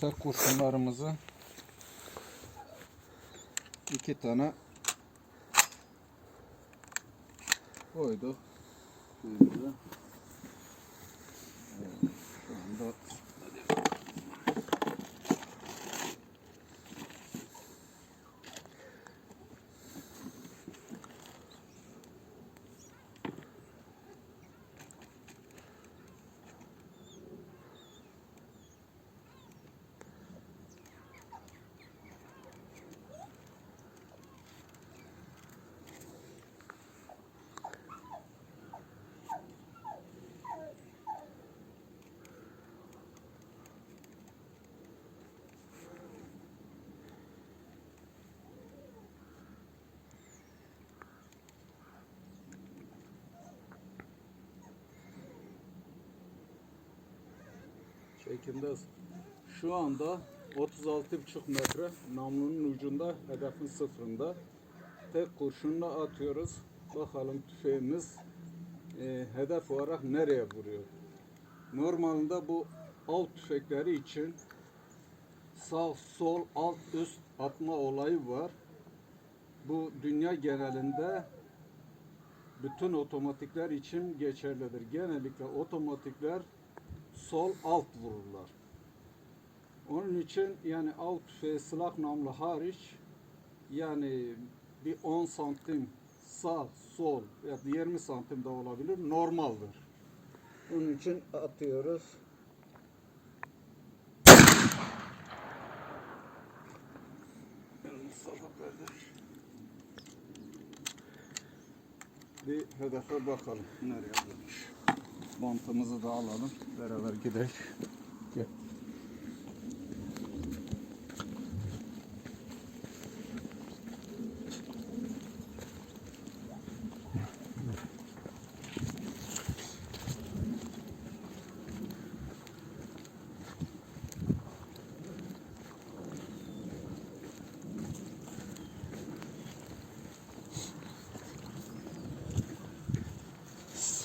tek kurşunlarımızı iki tane koyduk. Böyle. Evet, Şu anda çekimde şu anda 36,5 metre namlunun ucunda hedefin sıfırında tek kurşunla atıyoruz. Bakalım tüfeğimiz e, hedef olarak nereye vuruyor? Normalde bu av tüfekleri için sağ, sol, alt, üst atma olayı var. Bu dünya genelinde bütün otomatikler için geçerlidir. Genellikle otomatikler sol alt vururlar. Onun için yani av tüfeği silah namlu hariç yani bir 10 santim sağ sol ya da 20 santim de olabilir normaldir. Onun için atıyoruz. Bir hedefe bakalım nereye dönmüş. Montumuzu da alalım. Beraber gidelim. Gel.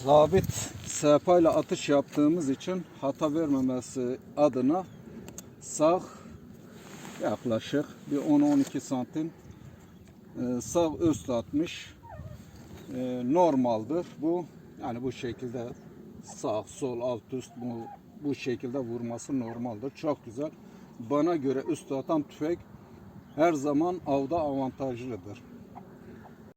sabit sehpayla atış yaptığımız için hata vermemesi adına sağ yaklaşık bir 10-12 santim e, sağ üst atmış. E, normaldir bu. Yani bu şekilde sağ sol alt üst bu, bu şekilde vurması normaldir. Çok güzel. Bana göre üst atan tüfek her zaman avda avantajlıdır